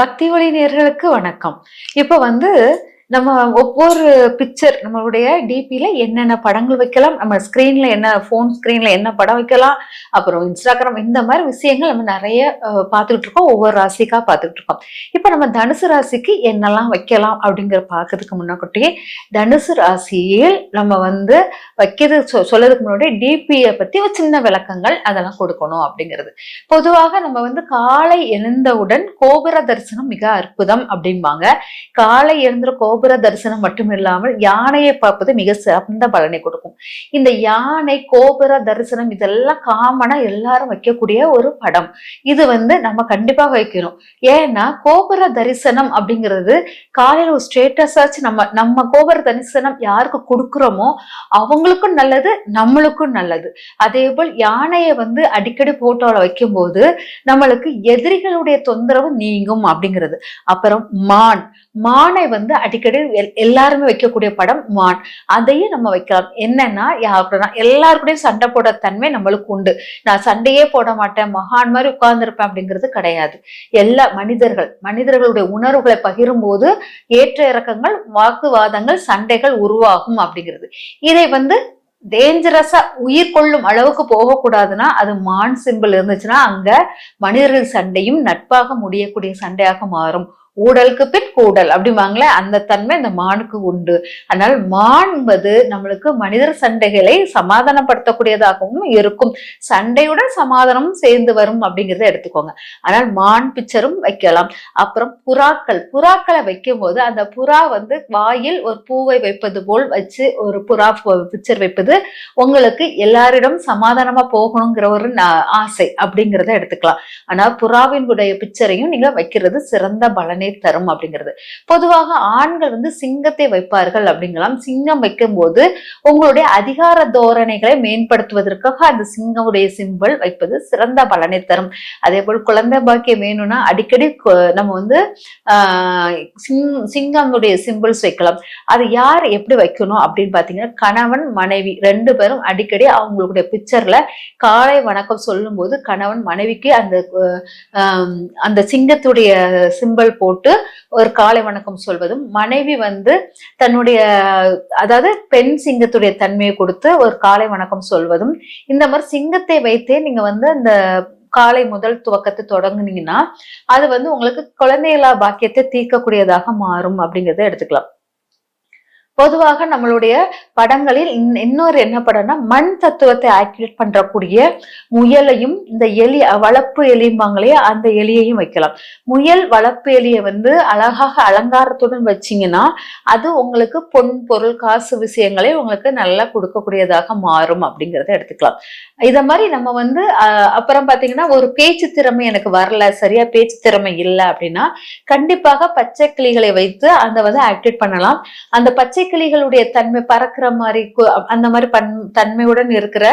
பக்தி ஒளி நேர்களுக்கு வணக்கம். இப்போ வந்து நம்ம ஒவ்வொரு பிக்சர் நம்மளுடைய டிபியில என்னென்ன படங்கள் வைக்கலாம் நம்ம ஸ்க்ரீன்ல என்ன ஃபோன் ஸ்க்ரீன்ல என்ன படம் வைக்கலாம் அப்புறம் இன்ஸ்டாகிராம் இந்த மாதிரி விஷயங்கள் நம்ம நிறைய பார்த்துக்கிட்டு இருக்கோம். ஒவ்வொரு ராசிக்காக பார்த்துக்கிட்டு இருக்கோம். இப்போ நம்ம தனுசு ராசிக்கு என்னெல்லாம் வைக்கலாம் அப்படிங்கிற பார்க்கறதுக்கு முன்னாக்கூட்டியே தனுசு ராசியில் நம்ம வந்து வைக்கிறது சொ- சொல்லறதுக்கு முன்னாடி டிபியை பத்தி ஒரு சின்ன விளக்கங்கள் அதெல்லாம் கொடுக்கணும் அப்படிங்கிறது. பொதுவாக நம்ம வந்து காலை எழுந்தவுடன் கோபுர தரிசனம் மிக அற்புதம் அப்படிம்பாங்க. காலை எழுந்த கோபுர தரிசனம் மட்டும் இல்லாமல் யானையை பார்ப்பது மிக சிறந்த பலனை கொடுக்கும். இந்த யானை கோபுர தரிசனம் இதெல்லாம் காமனா எல்லாரும் வைக்கக்கூடிய ஒரு படம். இது வந்து நம்ம கண்டிப்பாக வைக்கணும். ஏன்னா கோபுர தரிசனம் அப்படிங்கிறது காலையில ஒரு ஸ்டேட்டஸாச்சு நம்ம நம்ம கோபுர தரிசனம் யாருக்கு கொடுக்குறோமோ அவங்களுக்கும் நல்லது நம்மளுக்கும் நல்லது. அதே போல் யானையை வந்து அடிக்கடி போட்டோல வைக்கும்போது நம்மளுக்கு எதிரிகளுடைய தொந்தரவு நீங்கும் அப்படிங்கிறது. அப்புறம் மான். மானை வந்து அடிக்கடி அடிக்கடி எல்லாருமே வைக்கக்கூடிய படம் மான். அதையும் நம்ம வைக்கலாம். என்னன்னா யாருக்குன்னா எல்லாருக்கூடயும் சண்டை போட தன்மை நம்மளுக்கு உண்டு. நான் சண்டையே போட மாட்டேன் மகான் மாதிரி உட்கார்ந்துருப்பேன் அப்படிங்கிறது கிடையாது. எல்லா மனிதர்கள் மனிதர்களுடைய உணர்வுகளை பகிரும்போது ஏற்ற இறக்கங்கள் வாக்குவாதங்கள் சண்டைகள் உருவாகும் அப்படிங்கிறது. இதை வந்து டேஞ்சரஸா உயிர் கொள்ளும் அளவுக்கு போகக்கூடாதுன்னா அது மான் சிம்பிள் இருந்துச்சுன்னா அங்க மனிதர்கள் சண்டையும் நட்பாக முடியக்கூடிய சண்டையாக மாறும். ஊடலுக்கு பின் கூடல் அப்படிம்பாங்களே அந்த தன்மை இந்த மானுக்கு உண்டு. அதனால் மான்பது நம்மளுக்கு மனிதர் சண்டைகளை சமாதானப்படுத்தக்கூடியதாகவும் இருக்கும். சண்டையுடன் சமாதானமும் சேர்ந்து வரும் அப்படிங்கிறத எடுத்துக்கோங்க. ஆனால் மான் பிக்சரும் வைக்கலாம். அப்புறம் புறாக்கள். புறாக்களை வைக்கும் போது அந்த புறா வந்து வாயில் ஒரு பூவை வைப்பது போல் வச்சு ஒரு புறா பிக்சர் வைப்பது உங்களுக்கு எல்லாரிடம் சமாதானமா போகணுங்கிற ஒரு ஆசை அப்படிங்கிறத எடுத்துக்கலாம். ஆனா புறாவினுடைய பிக்சரையும் நீங்க வைக்கிறது சிறந்த பலனை தரும் அப்படிங்கிறது. பொதுவாக ஆண்கள் வந்து சிங்கத்தை வைப்பார்கள் அப்படிங்கலாம் சிங்கம் வைக்கும்போது உங்களுடைய அதிகார தோரணைகளை மேம்படுத்துவதற்காக அந்த சிங்கமுடைய சிம்பிள் வைப்பது சிறந்த பலனை தரும். அதே போல் குழந்தை பாக்கியம் வேணும்னா அடிக்கடி நம்ம வந்து சிங் சிங்கமுடைய சிம்பிள்ஸ் வைக்கலாம். அது யார் எப்படி வைக்கணும் அப்படின்னு பாத்தீங்கன்னா கணவன் மனைவி ரெண்டு பேரும் அடிக்கடி அவங்களுடைய பிக்சர்ல காலை வணக்கம் சொல்லும்போது கணவன் மனைவிக்கு அந்த அந்த சிங்கத்துடைய சிம்பல் போட்டு ஒரு காலை வணக்கம் சொல்வதும் மனைவி வந்து தன்னுடைய அதாவது பெண் சிங்கத்துடைய தன்மையை கொடுத்து ஒரு காலை வணக்கம் சொல்வதும் இந்த மாதிரி சிங்கத்தை வைத்தே நீங்க வந்து அந்த காலை முதல் துவக்கத்தை தொடங்குனீங்கன்னா அது வந்து உங்களுக்கு குழந்தைகளா பாக்கியத்தை தீர்க்கக்கூடியதாக மாறும் அப்படிங்கிறத எடுத்துக்கலாம். பொதுவாக நம்மளுடைய படங்களில் இன்னொரு என்ன படம்னா மண் தத்துவத்தை ஆக்டிவேட் பண்றக்கூடிய முயலையும் இந்த எலி வளர்ப்பு எலிம்பாங்களே அந்த எலியையும் வைக்கலாம். முயல் வளர்ப்பு எலியை வந்து அழகாக அலங்காரத்துடன் வச்சீங்கன்னா அது உங்களுக்கு பொன் பொருள் காசு விஷயங்களை உங்களுக்கு நல்லா கொடுக்கக்கூடியதாக மாறும் அப்படிங்கிறத எடுத்துக்கலாம். இத மாதிரி நம்ம வந்து அஹ், அப்புறம் பாத்தீங்கன்னா ஒரு பேச்சு திறமை எனக்கு வரல சரியா பேச்சு திறமை இல்லை அப்படின்னா கண்டிப்பாக பச்சை கிளிகளை வைத்து அதை வந்து ஆக்டிவேட் பண்ணலாம். அந்த பச்சை கிளிகளுடைய தன்மை பறக்கிற மாதிரி அந்த மாதிரி பன் தன்மையுடன் இருக்கிற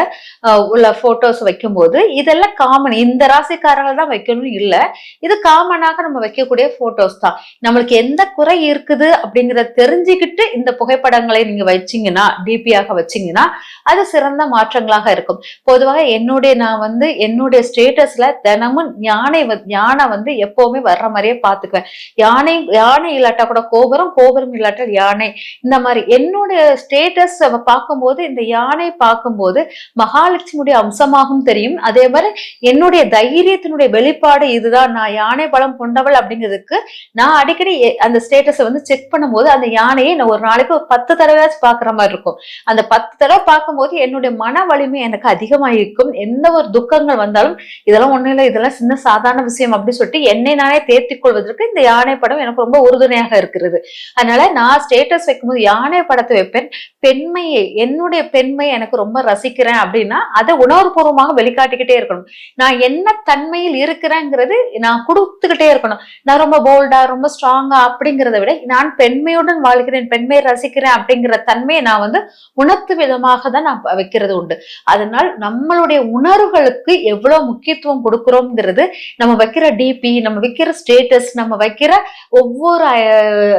உள்ள போட்டோஸ் வைக்கும்போது இதெல்லாம் காமன் இந்த ராசிக்காரர்கள் தான் வைக்கணும்னு இல்லை. இது காமனாக நம்ம வைக்கக்கூடிய போட்டோஸ் தான். நம்மளுக்கு எந்த குறை இருக்குது அப்படிங்கிறத தெரிஞ்சுக்கிட்டு இந்த புகைப்படங்களை நீங்க வச்சிங்கன்னா டிபியாக வச்சிங்கன்னா அது சிறந்த மாற்றங்களாக இருக்கும். பொதுவாக என்னுடைய நான் வந்து என்னுடைய ஸ்டேட்டஸ்ல தினமும் யானை யானை வந்து எப்பவுமே வர்ற மாதிரியே பார்த்துக்குவேன். யானை யானை இல்லாட்டா கூட கோபுரம் கோபுரம் இல்லாட்டால் யானை. இந்த மாதிரி. என்னோட ஸ்டேட்டஸ் பார்க்கும்போது இந்த யானை பார்க்கும்போது மகாலட்சுமியுடைய அம்சமாகவும் தெரியும். அதே மாதிரி என்னுடைய தைரியத்தினுடைய வெளிப்பாடு இதுதான். நான் யானை பலம் கொண்டவள் அப்படிங்கிறதுக்கு நான் அடிக்கடி அந்த ஸ்டேட்டஸை வந்து செக் பண்ணும்போது அந்த யானையை நான் ஒரு நாளைக்கு ஒரு பத்து தடவையாச்சும் பார்க்குற மாதிரி இருக்கும். அந்த பத்து தடவை பார்க்கும்போது என்னுடைய மன வலிமை எனக்கு அதிகமாயிருக்கும் எந்த ஒரு துக்கங்கள் வந்தாலும் இதெல்லாம் ஒண்ணும் இல்லை இதெல்லாம் சின்ன சாதாரண விஷயம் அப்படின்னு சொல்லிட்டு என்னை நானே தேர்த்திக் கொள்வதற்கு இந்த யானை படம் எனக்கு ரொம்ப உறுதுணையாக இருக்கிறது. அதனால நான் ஸ்டேட்டஸ் வைக்கும்போது யானை படத்தை வைப்பேன். பெண்மையை என்னுடைய பெண்மை எனக்கு ரொம்ப ரசிக்கிறேன் அப்படின்னா அதை உணர்வுபூர்வமாக வெளிக்காட்டிக்கிட்டே இருக்கணும். நான் என்ன தன்மையில் இருக்கிறேங்கிறது நான் கொடுத்துக்கிட்டே இருக்கணும். நான் ரொம்ப போல்டா ரொம்ப ஸ்ட்ராங்கா அப்படிங்கிறத விட நான் பெண்மையுடன் வாழ்கிறேன் பெண்மையை ரசிக்கிறேன் அப்படிங்கிற தன்மையை நான் வந்து உணர்த்து விதமாக தான் நான் வைக்கிறது உண்டு. அதனால் நம்மளுடைய உணர்வுகளுக்கு எவ்வளவு முக்கியத்துவம் கொடுக்குறோங்கிறது நம்ம வைக்கிற டிபி நம்ம வைக்கிற ஸ்டேட்டஸ் நம்ம வைக்கிற ஒவ்வொரு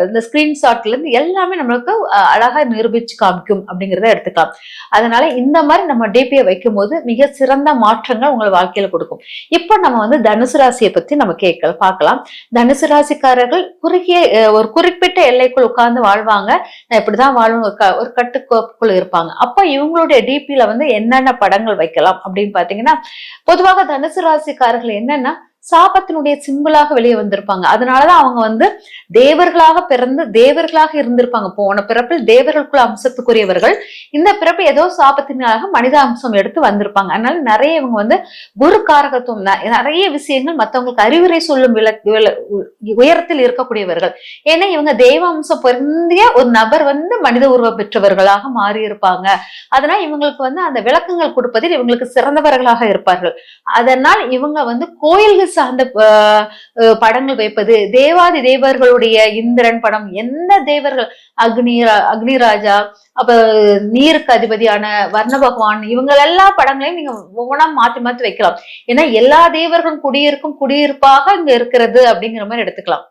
இந்த ஸ்கிரீன்ஷாட்ல இருந்து எல்லாமே நம்மளுக்கு அழகா நிரூபிச்சு காமிக்கும் அப்படிங்கிறத எடுத்துக்கலாம். அதனால இந்த மாதிரி நம்ம டிபியை வைக்கும் போது மிக சிறந்த மாற்றங்கள் உங்கள் வாழ்க்கையில கொடுக்கும். இப்போ நம்ம வந்து தனுசு ராசியை பத்தி நம்ம கேட்க பார்க்கலாம். தனுசு ராசிக்காரர்கள் குறுகிய அஹ், ஒரு குறிப்பிட்ட எல்லைக்குள் உட்கார்ந்து வாழ்வாங்க. இப்படிதான் வாழும் ஒரு க- ஒரு கட்டுக்கோப்புக்குள் இருப்பாங்க. அப்ப இவங்களுடைய டிபியில வந்து என்னென்ன படங்கள் வைக்கலாம் அப்படின்னு பாத்தீங்கன்னா பொதுவாக தனுசு ராசிக்காரர்கள் என்னன்னா சாபத்தினுடைய சிம்பிளாக வெளியே வந்திருப்பாங்க. அதனாலதான் அவங்க வந்து தேவர்களாக பிறந்து தேவர்களாக இருந்திருப்பாங்க. போன பிறப்பில் தேவர்களுக்குள்ள அம்சத்துக்குரியவர்கள் இந்த பிறப்பு ஏதோ சாபத்தினாக மனித அம்சம் எடுத்து வந்திருப்பாங்க. அதனால நிறைய இவங்க வந்து குரு காரகத்துவம் நிறைய விஷயங்கள் மத்தவங்களுக்கு அறிவுரை சொல்லும் விள வில- உயரத்தில் இருக்கக்கூடியவர்கள். ஏன்னா இவங்க தெய்வ அம்சம் பொருந்திய ஒரு நபர் வந்து மனித உருவம் பெற்றவர்களாக மாறி இருப்பாங்க அதனால இவங்களுக்கு வந்து அந்த விளக்கங்கள் கொடுப்பதில் இவங்களுக்கு சிறந்தவர்களாக இருப்பார்கள். அதனால் இவங்க வந்து கோயில்கள் சார்ந்த அஹ், படங்கள் வைப்பது தேவாதி தேவர்களுடைய இந்திரன் படம் எந்த தேவர்கள்? அக்னி அக்னிராஜா அப்ப நீருக்கு அதிபதியான வர்ண பகவான் இவங்க எல்லா படங்களையும் நீங்க ஒவ்வொன்றா மாத்தி மாத்தி வைக்கலாம். ஏன்னா எல்லா தேவர்களும் குடியிருக்கும் குடியிருப்பாக இங்க இருக்கிறது அப்படிங்கிற மாதிரி எடுத்துக்கலாம்.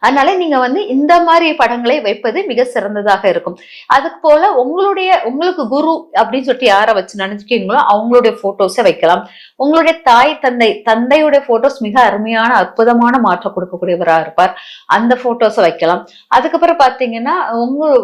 அதனால நீங்க வந்து இந்த மாதிரி படங்களை வைப்பது மிக சிறந்ததாக இருக்கும். அது போல உங்களுடைய உங்களுக்கு குரு அப்படின்னு சொல்லிட்டு யாரை வச்சு நினைச்சுக்கீங்களோ அவங்களுடைய போட்டோஸை வைக்கலாம். உங்களுடைய தாய் தந்தை தந்தையுடைய போட்டோஸ் மிக அருமையான அற்புதமான மாற்றம் கொடுக்கக்கூடியவராக இருப்பார். அந்த போட்டோஸை வைக்கலாம். அதுக்கப்புறம் பார்த்தீங்கன்னா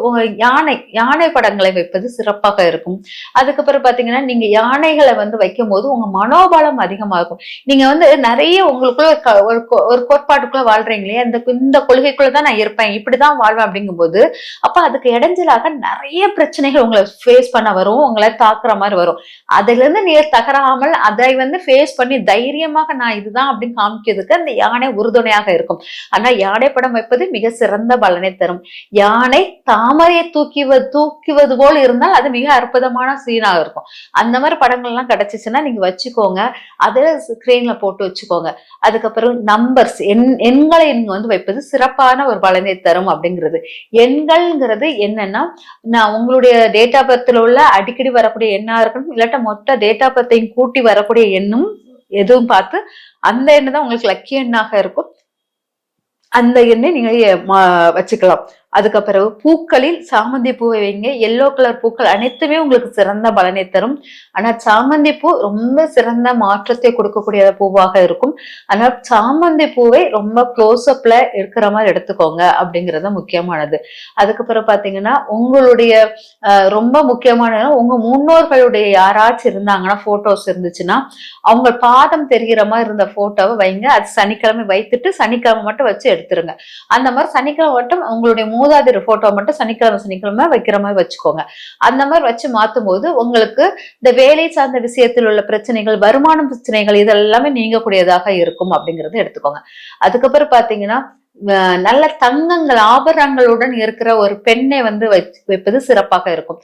உங்க யானை யானை படங்களை வைப்பது சிறப்பாக இருக்கும். அதுக்கப்புறம் பார்த்தீங்கன்னா நீங்க யானைகளை வந்து வைக்கும் போது உங்க மனோபலம் அதிகமாகும். நீங்க வந்து நிறைய உங்களுக்குள்ள க- ஒரு கோ- ஒரு கோட்பாட்டுக்குள்ள வாழ்றீங்களே அந்த இந்த கொள்கைக்குள்ள தான் நான் இருப்பேன். இப்படிதான் வாழ்வேன் அப்படிங்கும்போது அப்ப அதுக்கு இடைஞ்சலாக நிறைய பிரச்சனைகள் உங்களை ஃபேஸ் பண்ண வரும் உங்களை தாக்குற மாதிரி வரும். அதுல இருந்து நீர் தகராமல் அதை வந்து ஃபேஸ் பண்ணி தைரியமாக நான் இதுதான் அப்படின்னு காமிக்கிறதுக்கு அந்த யானை உறுதுணையாக இருக்கும். ஆனா யானை படம் வைப்பது மிக சிறந்த பலனை தரும். யானை தாமரையை தூக்கிவ தூக்குவது போல் இருந்தால் அது மிக அற்புதமான சீனாக இருக்கும். அந்த மாதிரி படங்கள்லாம் கிடைச்சிச்சுன்னா நீங்க வச்சுக்கோங்க. அதை ஸ்கிரீன்ல போட்டு வச்சுக்கோங்க. அதுக்கப்புறம் நம்பர்ஸ் எண் எண்களை நீங்க வந்து வைப்பது சிறப்பான ஒரு பலனை தரும் அப்படிங்கிறது. எண்கள்ங்கிறது என்னன்னா நான் உங்களுடைய டேட் ஆஃப் பர்த்ல உள்ள அடிக்கடி வரக்கூடிய எண்ணா இருக்கணும் இல்லாட்ட மொத்த டேட் ஆஃப் பர்த்தையும் கூட்டி வரக்கூடிய எண்ணும் எதுவும் பார்த்து அந்த எண்ணு தான் உங்களுக்கு லக்கி எண்ணாக இருக்கும். அந்த எண்ணை நீங்க வச்சுக்கலாம். அதுக்கு பிறகு பூக்களில் சாமந்தி பூவை வைங்க. எல்லோ கலர் பூக்கள் அனைத்துமே உங்களுக்கு சிறந்த பலனை தரும். ஆனா சாமந்தி பூ ரொம்ப சிறந்த மாற்றத்தை கொடுக்கக்கூடிய பூவாக இருக்கும். ஆனால் சாமந்தி பூவை ரொம்ப க்ளோஸ்அப்ல இருக்கிற மாதிரி எடுத்துக்கோங்க அப்படிங்கிறது முக்கியமானது. அதுக்கப்புறம் பாத்தீங்கன்னா உங்களுடைய ரொம்ப முக்கியமான உங்க முன்னோர்களுடைய யாராச்சும் இருந்தாங்கன்னா போட்டோஸ் இருந்துச்சுன்னா அவங்க பாதம் தெரிகிற மாதிரி இருந்த போட்டோவை வைங்க. அது சனிக்கிழமை வைத்துட்டு சனிக்கிழமை மட்டும் வச்சு எடுத்துருங்க. அந்த மாதிரி சனிக்கிழமை மட்டும் உங்களுடைய மூதாதையர் போட்டோ மட்டும் சனிக்கிழமை சனிக்கிழமை வைக்கிற மாதிரி வச்சுக்கோங்க. அந்த மாதிரி வச்சு மாத்தும் போது உங்களுக்கு இந்த வேலை சார்ந்த விஷயத்தில் உள்ள பிரச்சனைகள் வருமானம் பிரச்சனைகள் இதெல்லாமே நீங்கக்கூடியதாக இருக்கும் அப்படிங்கறத எடுத்துக்கோங்க. அதுக்கப்புறம் பாத்தீங்கன்னா நல்ல தங்கங்கள் ஆபரணங்களுடன் இருக்கிற ஒரு பெண்ணை வந்து வைப்பது சிறப்பாக இருக்கும்.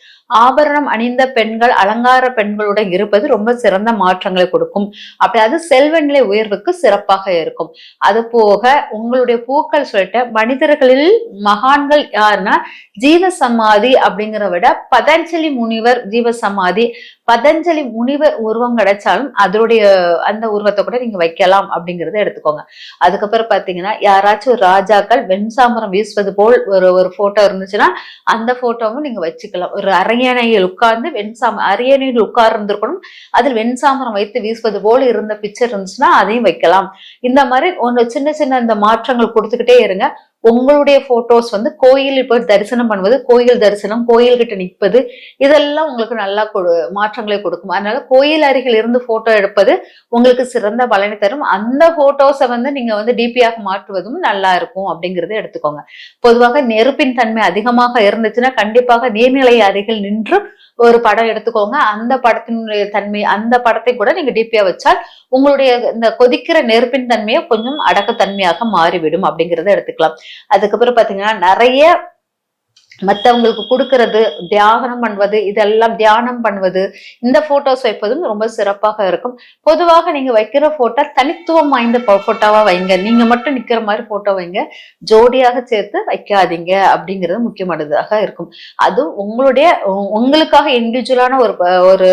ஆபரணம் அணிந்த பெண்கள் அலங்கார பெண்களுடன் இருப்பது ரொம்ப சிறந்த மாற்றங்களை கொடுக்கும். அப்படி அது செல்வ நிலை உயர்வுக்கு சிறப்பாக இருக்கும். அது போக உங்களுடைய பூக்கள் சொல்லிட்டு மனிதர்களில் மகான்கள் யாருன்னா ஜீவ சமாதி அப்படிங்கிற விட பதஞ்சலி முனிவர் ஜீவ சமாதி பதஞ்சலி முனிவர் உருவம் கிடைச்சாலும் அதனுடைய அந்த உருவத்தை கூட நீங்க வைக்கலாம் அப்படிங்கறத எடுத்துக்கோங்க. அதுக்கப்புறம் பாத்தீங்கன்னா யாராச்சும் ஒரு ராஜாக்கள் வெண்சாமரம் வீசுவது போல் ஒரு ஒரு போட்டோ இருந்துச்சுன்னா அந்த போட்டோவும் நீங்க வச்சுக்கலாம். ஒரு அரியணையில் உட்கார்ந்து வெண்சாம அரியணையில் உட்கார்ந்து இருந்திருக்கணும் அதில் வெண்சாமரம் வைத்து வீசுவது போல் இருந்த பிக்சர் இருந்துச்சுன்னா அதையும் வைக்கலாம். இந்த மாதிரி ஒன்று சின்ன சின்ன இந்த மாற்றங்கள் கொடுத்துக்கிட்டே இருங்க. உங்களுடைய போட்டோஸ் வந்து கோயில் போய் தரிசனம் பண்ணுவது கோயில் தரிசனம் கோயில்கிட்ட நிற்பது இதெல்லாம் உங்களுக்கு நல்லா கொடு மாற்றங்களை கொடுக்கும். அதனால கோயில் அருகில் இருந்து போட்டோ எடுப்பது உங்களுக்கு சிறந்த பலனை தரும். அந்த போட்டோஸை வந்து நீங்க வந்து டிபியாக மாற்றுவதும் நல்லா இருக்கும் அப்படிங்கறத எடுத்துக்கோங்க. பொதுவாக நெருப்பின் தன்மை அதிகமாக இருந்துச்சுன்னா கண்டிப்பாக நீர்நிலை அருகில் நின்று ஒரு படம் எடுத்துக்கோங்க. அந்த படத்தினுடைய தன்மை அந்த படத்தை கூட நீங்க டிபியா வச்சால் உங்களுடைய இந்த கொதிக்கிற நெருப்பின் தன்மையை கொஞ்சம் அடக்கத்தன்மையாக மாறிவிடும் அப்படிங்கறத எடுத்துக்கலாம். அதுக்கப்புறம் பாத்தீங்கன்னா நிறைய மற்றவங்களுக்கு கொடுக்கறது தியானம் பண்ணுவது இதெல்லாம் தியானம் பண்ணுவது இந்த ஃபோட்டோஸ் வைப்பதும் ரொம்ப சிறப்பாக இருக்கும். பொதுவாக நீங்கள் வைக்கிற ஃபோட்டோ தனித்துவம் வாய்ந்த ஃபோட்டோவாக வைங்க. நீங்கள் மட்டும் நிற்கிற மாதிரி ஃபோட்டோ வைங்க. ஜோடியாக சேர்த்து வைக்காதீங்க அப்படிங்கிறது முக்கியமானதாக இருக்கும். அது உங்களுடைய உங்களுக்காக இண்டிவிஜுவலான ஒரு ஒரு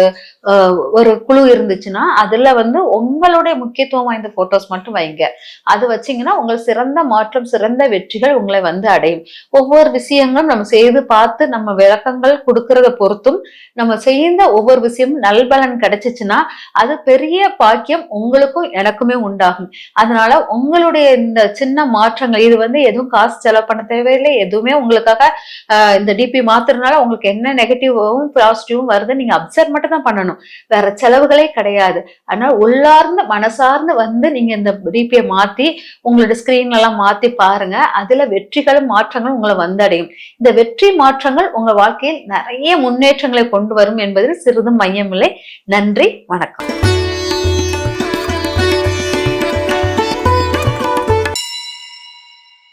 ஒரு குழு இருந்துச்சுன்னா அதில் வந்து உங்களுடைய முக்கியத்துவம் வாய்ந்த ஃபோட்டோஸ் மட்டும் வைங்க. அது வச்சீங்கன்னா உங்கள் சிறந்த மாற்றம் சிறந்த வெற்றிகள் உங்களை வந்து அடையும். ஒவ்வொரு விஷயங்களும் நம்ம செய்து பார்த்து நம்ம விளக்கங்கள் கொடுக்கறத பொறுத்தும் நம்ம செய்த ஒவ்வொரு விஷயமும் நல்பலன் கிடைச்சிச்சுன்னா அது பெரிய பாக்கியம் உங்களுக்கும் எனக்குமே உண்டாகும். அதனால உங்களுடைய இந்த சின்ன மாற்றங்கள் இது வந்து எதுவும் காசு செலவு பண்ண தேவையில்லை எதுவுமே உங்களுக்காக இந்த டிபி மாத்துறதுனால உங்களுக்கு என்ன நெகட்டிவும் பாசிட்டிவும் வருது நீங்க அப்சர்வ் மட்டும் தான் பண்ணணும். வேற செலவுகளே கிடையாது. அதனால உள்ளார்ந்து மனசார்ந்து வந்து நீங்க இந்த டிபியை மாத்தி உங்களோட ஸ்கிரீன் எல்லாம் மாத்தி பாருங்க. அதுல வெற்றிகளும் மாற்றங்களும் உங்களை வந்தடையும். இந்த வெற்றி மாற்றங்கள் உங்க வாழ்க்கையில் நிறைய முன்னேற்றங்களை கொண்டு வரும் என்பதில் சிறிதும் மையமில்லை நன்றி வணக்கம்.